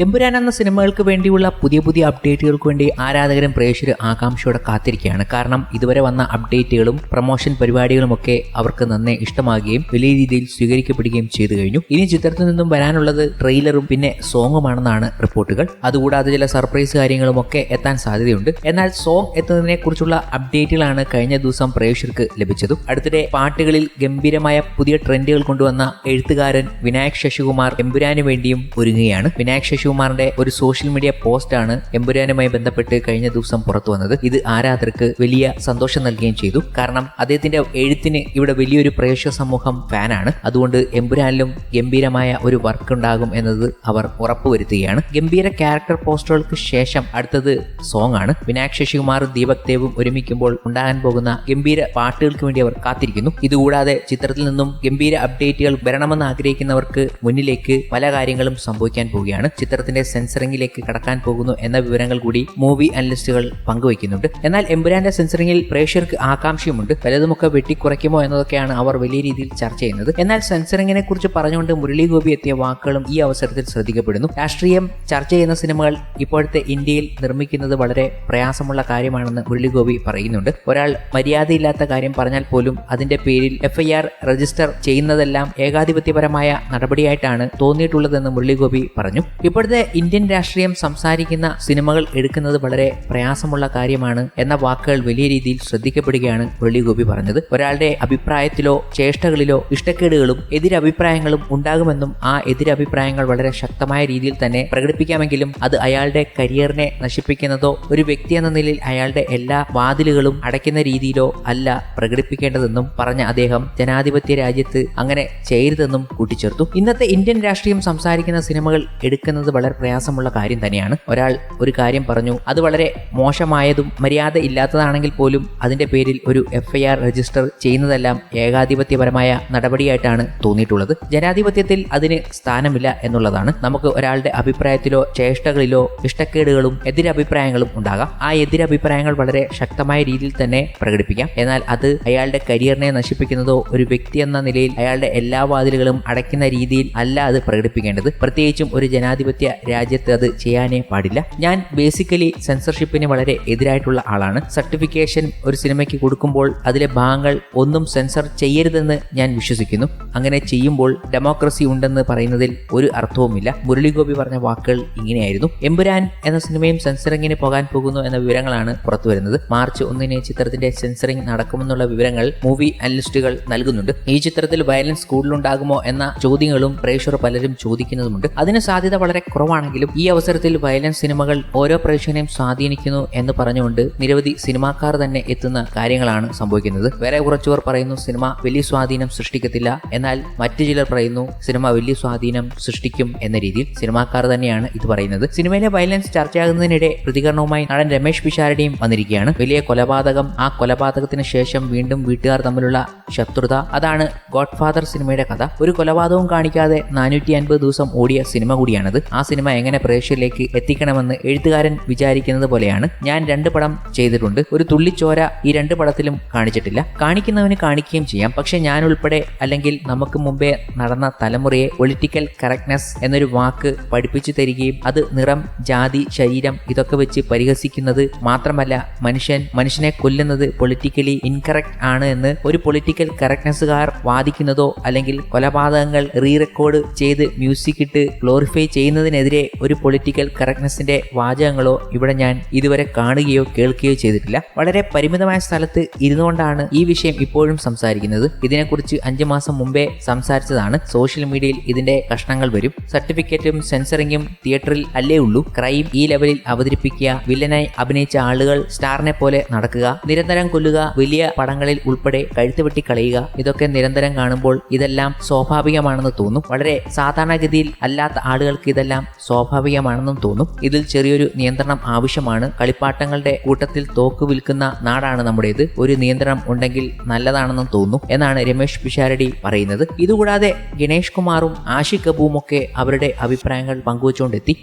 എമ്പുരാൻ എന്ന സിനിമകൾക്ക് വേണ്ടിയുള്ള പുതിയ പുതിയ അപ്ഡേറ്റുകൾക്ക് വേണ്ടി ആരാധകരും പ്രേക്ഷകരും ആകാംക്ഷയോടെ കാത്തിരിക്കുകയാണ്. കാരണം ഇതുവരെ വന്ന അപ്ഡേറ്റുകളും പ്രൊമോഷൻ പരിപാടികളുമൊക്കെ അവർക്ക് നന്നേ ഇഷ്ടമാകുകയും വലിയ രീതിയിൽ സ്വീകരിക്കപ്പെടുകയും ചെയ്തു കഴിഞ്ഞു. ഇനി ചിത്രത്തിൽ നിന്നും വരാനുള്ളത് ട്രെയിലറും പിന്നെ സോങ്ങുമാണെന്നാണ് റിപ്പോർട്ടുകൾ. അതുകൂടാതെ ചില സർപ്രൈസ് കാര്യങ്ങളും ഒക്കെ എത്താൻ സാധ്യതയുണ്ട്. എന്നാൽ സോങ് എത്തുന്നതിനെ കുറിച്ചുള്ള അപ്ഡേറ്റുകളാണ് കഴിഞ്ഞ ദിവസം പ്രേക്ഷകർക്ക് ലഭിച്ചതും. അടുത്തിടെ പാട്ടുകളിൽ ഗംഭീരമായ പുതിയ ട്രെൻഡുകൾ കൊണ്ടുവന്ന എഴുത്തുകാരൻ വിനായക് ശശികുമാർ എമ്പുരാന് വേണ്ടിയും ഒരുങ്ങുകയാണ്. വിനായക് ശശികുമാറിന്റെ ഒരു സോഷ്യൽ മീഡിയ പോസ്റ്റാണ് എമ്പുരാനുമായി ബന്ധപ്പെട്ട് കഴിഞ്ഞ ദിവസം പുറത്തു വന്നത്. ഇത് ആരാധകർക്ക് വലിയ സന്തോഷം നൽകുകയും ചെയ്തു. കാരണം അദ്ദേഹത്തിന്റെ എഴുത്തിന് ഇവിടെ വലിയൊരു പ്രേക്ഷക സമൂഹം ഫാനാണ് അതുകൊണ്ട് എമ്പുരാനിലും ഗംഭീരമായ ഒരു വർക്ക് ഉണ്ടാകും എന്നത് അവർ ഉറപ്പുവരുത്തുകയാണ്. ഗംഭീര ക്യാരക്ടർ പോസ്റ്ററുകൾക്ക് ശേഷം അടുത്തത് സോങ് ആണ്. വിനായക് ശശികുമാറും ദീപക് ദേവും ഒരുമിക്കുമ്പോൾ ഉണ്ടാകാൻ പോകുന്ന ഗംഭീര പാട്ടുകൾക്ക് വേണ്ടി അവർ കാത്തിരിക്കുന്നു. ഇതുകൂടാതെ ചിത്രത്തിൽ നിന്നും ഗംഭീര അപ്ഡേറ്റുകൾ വരണമെന്ന് ആഗ്രഹിക്കുന്നവർക്ക് മുന്നിലേക്ക് പല കാര്യങ്ങളും സംഭവിക്കാൻ പോവുകയാണ്. ചിത്രത്തിന്റെ സെൻസറിംഗിലേക്ക് കടക്കാൻ പോകുന്നു എന്ന വിവരങ്ങൾ കൂടി മൂവി അനലിസ്റ്റുകൾ പങ്കുവയ്ക്കുന്നുണ്ട്. എന്നാൽ എമ്പുരാന്റെ സെൻസറിംഗിൽ പ്രേക്ഷകർക്ക് ആകാംക്ഷയുമുണ്ട്. പലതുമൊക്കെ വെട്ടിക്കുറയ്ക്കുമോ എന്നതൊക്കെയാണ് അവർ വലിയ രീതിയിൽ ചർച്ച ചെയ്യുന്നത്. എന്നാൽ സെൻസറിംഗിനെ കുറിച്ച് പറഞ്ഞുകൊണ്ട് മുരളി ഗോപി എത്തിയ വാക്കുകളും ഈ അവസരത്തിൽ ശ്രദ്ധിക്കപ്പെടുന്നു. രാഷ്ട്രീയം ചർച്ച ചെയ്യുന്ന സിനിമകൾ ഇപ്പോഴത്തെ ഇന്ത്യയിൽ നിർമ്മിക്കുന്നത് വളരെ പ്രയാസമുള്ള കാര്യമാണെന്ന് മുരളി ഗോപി പറയുന്നുണ്ട്. ഒരാൾ മര്യാദയില്ലാത്ത കാര്യം പറഞ്ഞാൽ പോലും അതിന്റെ പേരിൽ എഫ്ഐആർ രജിസ്റ്റർ ചെയ്യുന്നതെല്ലാം ഏകാധിപത്യപരമായ നടപടിയായിട്ടാണ് തോന്നിയിട്ടുള്ളതെന്ന് മുരളി ഗോപി പറഞ്ഞു ഇപ്പോഴത്തെ ഇന്ത്യൻ രാഷ്ട്രീയം സംസാരിക്കുന്ന സിനിമകൾ എടുക്കുന്നത് വളരെ പ്രയാസമുള്ള കാര്യമാണ് എന്ന വാക്കുകൾ വലിയ രീതിയിൽ ശ്രദ്ധിക്കപ്പെടുകയാണ് വെള്ളിഗോപി പറഞ്ഞത്. ഒരാളുടെ അഭിപ്രായത്തിലോ ചേഷ്ടകളിലോ ഇഷ്ടക്കേടുകളും എതിരഭിപ്രായങ്ങളും ഉണ്ടാകുമെന്നും ആ എതിരഭിപ്രായങ്ങൾ വളരെ ശക്തമായ രീതിയിൽ തന്നെ പ്രകടിപ്പിക്കാമെങ്കിലും അത് അയാളുടെ കരിയറിനെ നശിപ്പിക്കുന്നതോ ഒരു വ്യക്തി എന്ന നിലയിൽ അയാളുടെ എല്ലാ വാതിലുകളും അടയ്ക്കുന്ന രീതിയിലോ അല്ല പ്രകടിപ്പിക്കേണ്ടതെന്നും പറഞ്ഞ അദ്ദേഹം ജനാധിപത്യ രാജ്യത്ത് അങ്ങനെ ചെയ്യരുതെന്നും കൂട്ടിച്ചേർത്തു. ഇന്നത്തെ ഇന്ത്യൻ രാഷ്ട്രീയം സംസാരിക്കുന്ന സിനിമകൾ എടുക്കുന്നത് വളരെ പ്രയാസമുള്ള കാര്യം തന്നെയാണ്. ഒരാൾ ഒരു കാര്യം പറഞ്ഞു അത് വളരെ മോശമായതും മര്യാദ ഇല്ലാത്തതാണെങ്കിൽ പോലും അതിന്റെ പേരിൽ ഒരു എഫ്ഐആർ രജിസ്റ്റർ ചെയ്യുന്നതെല്ലാം ഏകാധിപത്യപരമായ നടപടിയായിട്ടാണ് തോന്നിയിട്ടുള്ളത്. ജനാധിപത്യത്തിൽ അതിന് സ്ഥാനമില്ല എന്നുള്ളതാണ്. നമുക്ക് ഒരാളുടെ അഭിപ്രായത്തിലോ ചേഷ്ടകളിലോ ഇഷ്ടക്കേടുകളും എതിരഭിപ്രായങ്ങളും ഉണ്ടാകാം. ആ എതിരഭിപ്രായങ്ങൾ വളരെ ശക്തമായ രീതിയിൽ തന്നെ പ്രകടിപ്പിക്കാം. എന്നാൽ അത് അയാളുടെ കരിയറിനെ നശിപ്പിക്കുന്നതോ ഒരു വ്യക്തി എന്ന നിലയിൽ അയാളുടെ എല്ലാ വാതിലുകളും അടയ്ക്കുന്ന രീതിയിൽ അല്ല അത് പ്രകടിപ്പിക്കേണ്ടത്. പ്രത്യേകിച്ചും ഒരു ജനാധിപത്യ രാജ്യത്ത് അത് ചെയ്യാനേ പാടില്ല. ഞാൻ ബേസിക്കലി സെൻസർഷിപ്പിന് വളരെ എതിരായിട്ടുള്ള ആളാണ്. സർട്ടിഫിക്കേഷൻ ഒരു സിനിമയ്ക്ക് കൊടുക്കുമ്പോൾ അതിലെ ഭാഗങ്ങൾ ഒന്നും സെൻസർ ചെയ്യരുതെന്ന് ഞാൻ വിശ്വസിക്കുന്നു. അങ്ങനെ ചെയ്യുമ്പോൾ ഡെമോക്രസി ഉണ്ടെന്ന് പറയുന്നതിൽ ഒരു അർത്ഥവുമില്ല. മുരളിഗോപി പറഞ്ഞ വാക്കുകൾ ഇങ്ങനെയായിരുന്നു. എമ്പുരാൻ എന്ന സിനിമയും സെൻസറിങ്ങിന് പോകാൻ പോകുന്നു എന്ന വിവരങ്ങളാണ് പുറത്തുവരുന്നത് മാർച്ച് ഒന്നിന് ചിത്രത്തിന്റെ സെൻസറിംഗ് നടക്കുമെന്നുള്ള വിവരങ്ങൾ മൂവി അനലിസ്റ്റുകൾ നൽകുന്നുണ്ട്. ഈ ചിത്രത്തിൽ വയലൻസ് കൂടുതലുണ്ടാകുമോ എന്ന ചോദ്യങ്ങളും പ്രേക്ഷകർ പലരും ചോദിക്കുന്നതുമുണ്ട്. അതിന് സാധ്യത വളരെ കുറവാണെങ്കിലും ഈ അവസരത്തിൽ വയലൻസ് സിനിമകൾ ഓരോ പ്രേക്ഷകനെയും സ്വാധീനിക്കുന്നു എന്ന് പറഞ്ഞുകൊണ്ട് നിരവധി സിനിമാക്കാർ തന്നെ എത്തുന്ന കാര്യങ്ങളാണ് സംഭവിക്കുന്നത്. വേറെ കുറച്ചുപേർ പറയുന്നു സിനിമ വലിയ സ്വാധീനം സൃഷ്ടിക്കത്തില്ല. എന്നാൽ മറ്റു ചിലർ പറയുന്നു സിനിമ വലിയ സ്വാധീനം സൃഷ്ടിക്കും എന്ന രീതിയിൽ സിനിമാക്കാർ തന്നെയാണ് ഇത് പറയുന്നത്. സിനിമയിലെ വയലൻസ് ചർച്ചയാകുന്നതിനിടെ പ്രതികരണവുമായി നടൻ രമേശ് പിഷാരടിയും വന്നിരിക്കുകയാണ്. വലിയ കൊലപാതകം ആ കൊലപാതകത്തിന് ശേഷം വീണ്ടും വീട്ടുകാർ തമ്മിലുള്ള ശത്രുത അതാണ് ഗോഡ് ഫാദർ സിനിമയുടെ കഥ. ഒരു കൊലപാതകവും കാണിക്കാതെ നാനൂറ്റി അൻപത് ദിവസം ഓടിയ സിനിമ കൂടിയാണത്. ആ സിനിമ എങ്ങനെ പ്രേക്ഷകരിലേക്ക് എത്തിക്കണമെന്ന് എഴുത്തുകാരൻ വിചാരിക്കുന്നത് പോലെയാണ് ഞാൻ രണ്ട് പടം ചെയ്തിട്ടുണ്ട്. ഒരു തുള്ളിച്ചോര ഈ രണ്ട് പടത്തിലും കാണിച്ചിട്ടില്ല. കാണിക്കുന്നവന് കാണിക്കുകയും ചെയ്യാം. പക്ഷെ ഞാൻ ഉൾപ്പെടെ അല്ലെങ്കിൽ നമുക്ക് മുമ്പേ നടന്ന തലമുറയെ പൊളിറ്റിക്കൽ കറക്റ്റ്നെസ് എന്നൊരു വാക്ക് പഠിപ്പിച്ചു തരികയും അത് നിറം ജാതി ശരീരം ഇതൊക്കെ വെച്ച് പരിഹസിക്കുന്നത് മാത്രമല്ല മനുഷ്യൻ മനുഷ്യനെ കൊല്ലുന്നത് പൊളിറ്റിക്കലി ഇൻകറക്റ്റ് ആണ് എന്ന് ഒരു പൊളിറ്റിക്കൽ കറക്റ്റ്നെസ്സുകാർ വാദിക്കുന്നതോ അല്ലെങ്കിൽ കൊലപാതകങ്ങൾ റീറെക്കോർഡ് ചെയ്ത് മ്യൂസിക് ഇട്ട് ഗ്ലോറിഫൈ ചെയ്യുന്നതിനെതിരെ ഒരു പൊളിറ്റിക്കൽ കറക്റ്റ്നെസിന്റെ വാചകങ്ങളോ ഇവിടെ ഞാൻ ഇതുവരെ കാണുകയോ കേൾക്കുകയോ ചെയ്തിട്ടില്ല. വളരെ പരിമിതമായ സ്ഥലത്ത് ഇരുന്നുകൊണ്ടാണ് ഈ വിഷയം ഇപ്പോഴും സംസാരിക്കുന്നത്. ഇതിനെക്കുറിച്ച് അഞ്ചു മാസം മുമ്പേ സംസാരിച്ചതാണ്. സോഷ്യൽ മീഡിയയിൽ ഇതിന്റെ കഷ്ണങ്ങൾ വരും. സർട്ടിഫിക്കറ്റും സെൻസറിങ്ങും തിയേറ്ററിൽ അല്ലേ ഉള്ളൂ. ക്രൈം ഈ ലെവലിൽ അവതരിപ്പിക്കുക വില്ലനായി അഭിനയിച്ച ആളുകൾ സ്റ്റാറിനെ പോലെ നടക്കുക നിരന്തരം കൊല്ലുക വലിയ പടങ്ങളിൽ ഉൾപ്പെടെ കഴുത്ത് വെട്ടി കളയുക ഇതൊക്കെ നിരന്തരം കാണുമ്പോൾ ഇതെല്ലാം സ്വാഭാവികമാണെന്ന് തോന്നും. വളരെ സാധാരണഗതിയിൽ അല്ലാത്ത ആളുകൾക്ക് ഇതെല്ലാം സ്വാഭാവികമാണെന്നും തോന്നും. ഇതിൽ ചെറിയൊരു നിയന്ത്രണം ആവശ്യമാണ്. കളിപ്പാട്ടങ്ങളുടെ കൂട്ടത്തിൽ തോക്ക് വിൽക്കുന്ന നാടാണ് നമ്മുടേത്. ഒരു നിയന്ത്രണം ഉണ്ടെങ്കിൽ നല്ലതാണെന്നും തോന്നും എന്നാണ് രമേശ് പിഷാരടി പറയുന്നത്. ഇതുകൂടാതെ ഗണേഷ് കുമാറും ആഷിഖ് കപൂറും ഒക്കെ അവരുടെ അഭിപ്രായങ്ങൾ പങ്കുവച്ചുകൊണ്ടെത്തി.